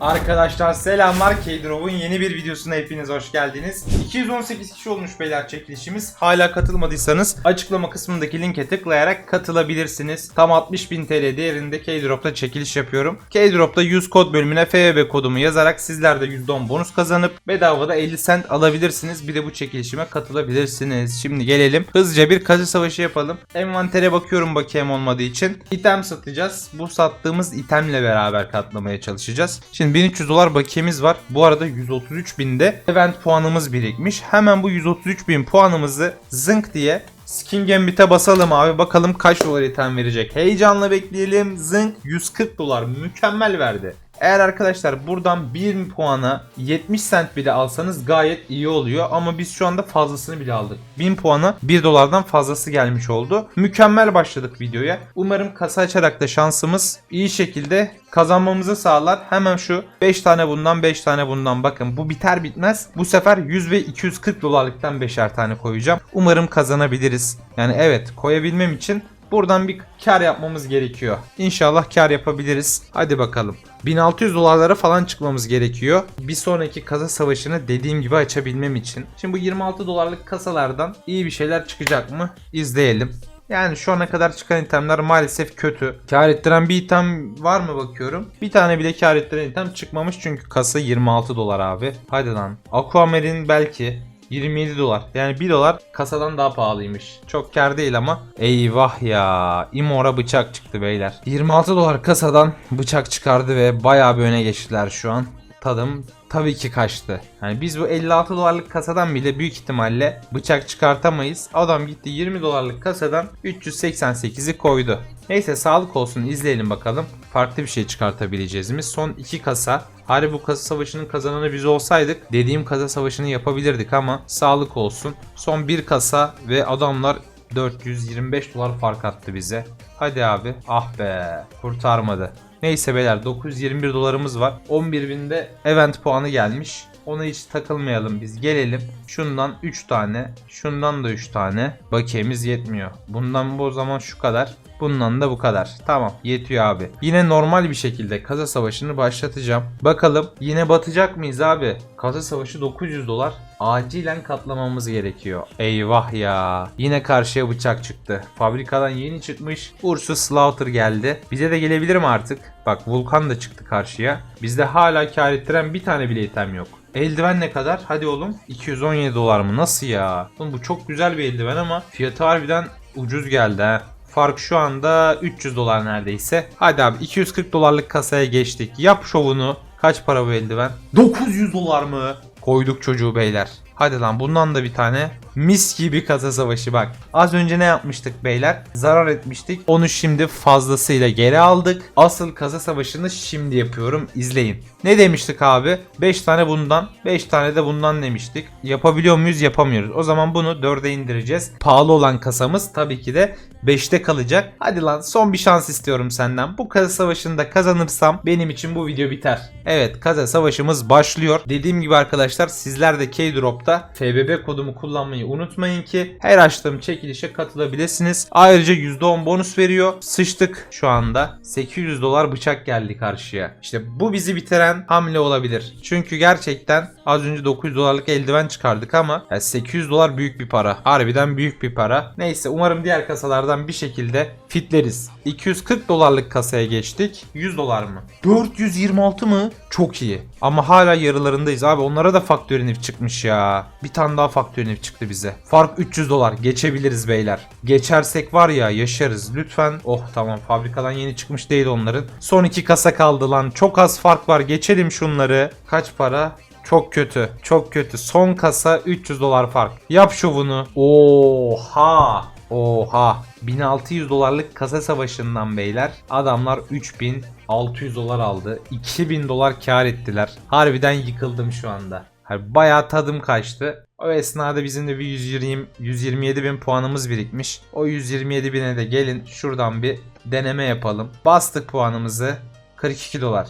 Arkadaşlar selamlar K-Drop'un yeni bir videosuna hepiniz hoş geldiniz. 218 kişi olmuş beyler çekilişimiz. Hala katılmadıysanız açıklama kısmındaki linke tıklayarak katılabilirsiniz. Tam 60.000 TL değerinde K-Drop'ta çekiliş yapıyorum. K-Drop'ta 100 kod bölümüne FVB kodumu yazarak sizler de %10 bonus kazanıp bedavada 50 cent alabilirsiniz. Bir de bu çekilişime katılabilirsiniz. Şimdi gelelim hızlıca bir kazı savaşı yapalım. Envantere bakıyorum bakayım olmadığı için. İtem satacağız. Bu sattığımız itemle beraber katlamaya çalışacağız. Şimdi 1300 dolar bakiyemiz var. Bu arada 133 binde event puanımız birikmiş. Hemen bu 133 bin puanımızı zınk diye Skin Gambit'e basalım abi. Bakalım kaç dolar item verecek. Heyecanla bekleyelim. Zınk 140 dolar. Mükemmel verdi. Eğer arkadaşlar buradan 1 puana 70 cent bile alsanız gayet iyi oluyor. Ama biz şu anda fazlasını bile aldık. 1000 puana 1 dolardan fazlası gelmiş oldu. Mükemmel başladık videoya. Umarım kasa açarak da şansımız iyi şekilde kazanmamızı sağlar. Hemen şu 5 tane bundan 5 tane bundan bakın. Bu biter bitmez. Bu sefer 100 ve 240 dolarlıktan 5'er tane koyacağım. Umarım kazanabiliriz. Yani evet koyabilmem için Buradan bir kar yapmamız gerekiyor. İnşallah kar yapabiliriz. Hadi bakalım. 1600 dolarlara falan çıkmamız gerekiyor. Bir sonraki kasa savaşını dediğim gibi açabilmem için. Şimdi bu 26 dolarlık kasalardan iyi bir şeyler çıkacak mı? İzleyelim. Yani şu ana kadar çıkan itemler maalesef kötü. Kar ettiren bir item var mı bakıyorum. Bir tane bile kar ettiren item çıkmamış çünkü kasa 26 dolar abi. Hadi lan. Aquamarine belki. 27 dolar. Yani 1 dolar kasadan daha pahalıymış. Çok kar değil ama. Eyvah ya. Imora bıçak çıktı beyler. 26 dolar kasadan bıçak çıkardı ve bayağı bir öne geçtiler şu an. Tadım tabii ki kaçtı. Yani biz bu 56 dolarlık kasadan bile büyük ihtimalle bıçak çıkartamayız. Adam gitti 20 dolarlık kasadan 388'i koydu. Neyse sağlık olsun izleyelim bakalım. Farklı bir şey çıkartabileceğiz mi? Son iki kasa. Harbi bu kasa savaşının kazananı biz olsaydık dediğim kasa savaşını yapabilirdik ama sağlık olsun. Son bir kasa ve adamlar 425 dolar fark attı bize. Hadi abi. Ah be. Kurtarmadı. Neyse beyler 921 dolarımız var. 11 binde event puanı gelmiş. Ona hiç takılmayalım biz. Gelelim. Şundan 3 tane. Şundan da 3 tane. Bakiyemiz yetmiyor. Bundan bu zaman şu kadar. Bundan da bu kadar. Tamam yetiyor abi. Yine normal bir şekilde kaza savaşını başlatacağım. Bakalım yine batacak mıyız abi? Kaza savaşı 900 dolar. Acilen katlamamız gerekiyor. Eyvah ya. Yine karşıya bıçak çıktı. Fabrikadan yeni çıkmış. Ursus Slaughter geldi. Bize de gelebilir mi artık? Bak Vulkan da çıktı karşıya. Bizde hala kar ettiren bir tane bile item yok. Eldiven ne kadar? Hadi oğlum. 217 dolar mı? Nasıl ya? Oğlum bu çok güzel bir eldiven ama fiyatı harbiden ucuz geldi ha. Fark şu anda 300 dolar neredeyse. Hadi abi 240 dolarlık kasaya geçtik. Yap şovunu. Kaç para bu eldiven? 900 dolar mı? Koyduk çocuğu beyler. Hadi lan bundan da bir tane. Mis gibi kasa savaşı bak. Az önce ne yapmıştık beyler? Zarar etmiştik. Onu şimdi fazlasıyla geri aldık. Asıl kasa savaşını şimdi yapıyorum. İzleyin. Ne demiştik abi? 5 tane bundan, 5 tane de bundan demiştik. Yapabiliyor muyuz? Yapamıyoruz. O zaman bunu 4'e indireceğiz. Pahalı olan kasamız tabii ki de 5'te kalacak. Hadi lan son bir şans istiyorum senden. Bu kasa savaşında kazanırsam benim için bu video biter. Evet kasa savaşımız başlıyor. Dediğim gibi arkadaşlar sizler de K-Drop'ta FBB kodumu kullanmayı unutmayın ki her açtığım çekilişe katılabilirsiniz. Ayrıca %10 bonus veriyor. Sıçtık şu anda. 800 dolar bıçak geldi karşıya. İşte bu bizi bitiren hamle olabilir. Çünkü gerçekten az önce 900 dolarlık eldiven çıkardık ama ya 800 dolar büyük bir para. Harbiden büyük bir para. Neyse umarım diğer kasalardan bir şekilde fitleriz. 240 dolarlık kasaya geçtik. 100 dolar mı? 426 mı? Çok iyi. Ama hala yarılarındayız abi. Onlara da faktör inif çıkmış ya. Bir tane daha faktör inif çıktı bize. Fark 300 dolar. Geçebiliriz beyler. Geçersek var ya yaşarız. Lütfen. Oh tamam fabrikadan yeni çıkmış değil onların. Son iki kasa kaldı lan. Çok az fark var. Geçelim şunları. Kaç para? Çok kötü. Çok kötü. Son kasa 300 dolar fark. Yap şovunu. Oha. Oha. 1600 dolarlık kasa savaşından beyler adamlar 3600 dolar aldı. 2000 dolar kar ettiler. Harbiden yıkıldım şu anda. Hani bayağı tadım kaçtı. O esnada bizim de bir 120, 127 bin puanımız birikmiş. O 127 bine de gelin şuradan bir deneme yapalım. Bastık puanımızı 42 dolar.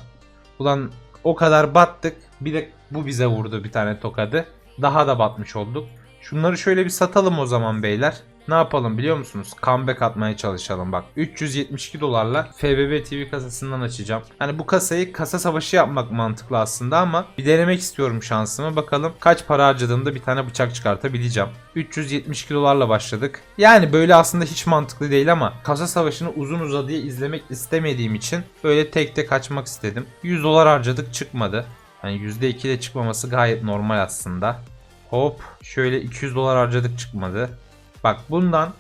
Ulan o kadar battık. Bir de bu bize vurdu bir tane tokadı. Daha da batmış olduk. Şunları şöyle bir satalım o zaman beyler. Ne yapalım biliyor musunuz? Comeback atmaya çalışalım bak. 372 dolarla FBB TV kasasından açacağım. Hani bu kasayı kasa savaşı yapmak mantıklı aslında ama bir denemek istiyorum şansımı. Bakalım kaç para harcadığımda bir tane bıçak çıkartabileceğim. 372 dolarla başladık. Yani böyle aslında hiç mantıklı değil ama kasa savaşını uzun uzadıya izlemek istemediğim için böyle tek tek açmak istedim. 100 dolar harcadık çıkmadı. Hani %2 de çıkmaması gayet normal aslında. Hop şöyle 200 dolar harcadık çıkmadı. Bak bundan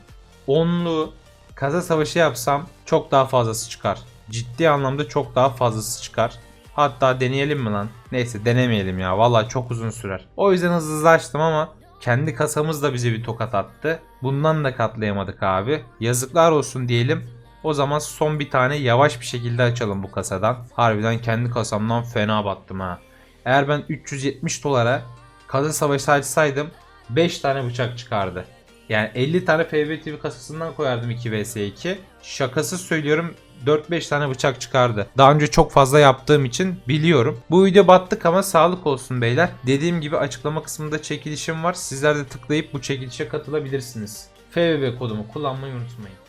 onlu kasa savaşı yapsam çok daha fazlası çıkar. Ciddi anlamda çok daha fazlası çıkar. Hatta deneyelim mi lan? Neyse denemeyelim ya. Vallahi çok uzun sürer. O yüzden hızlı hızlı açtım ama kendi kasamız da bize bir tokat attı. Bundan da katlayamadık abi. Yazıklar olsun diyelim. O zaman son bir tane yavaş bir şekilde açalım bu kasadan. Harbiden kendi kasamdan fena battım ha. Eğer ben 370 dolara kasa savaşı açsaydım 5 tane bıçak çıkardı. Yani 50 tane FB TV kasasından koyardım 2 vs 2. Şakasız söylüyorum 4-5 tane bıçak çıkardı. Daha önce çok fazla yaptığım için biliyorum. Bu video battık ama sağlık olsun beyler. Dediğim gibi açıklama kısmında çekilişim var. Sizler de tıklayıp bu çekilişe katılabilirsiniz. FBB kodumu kullanmayı unutmayın.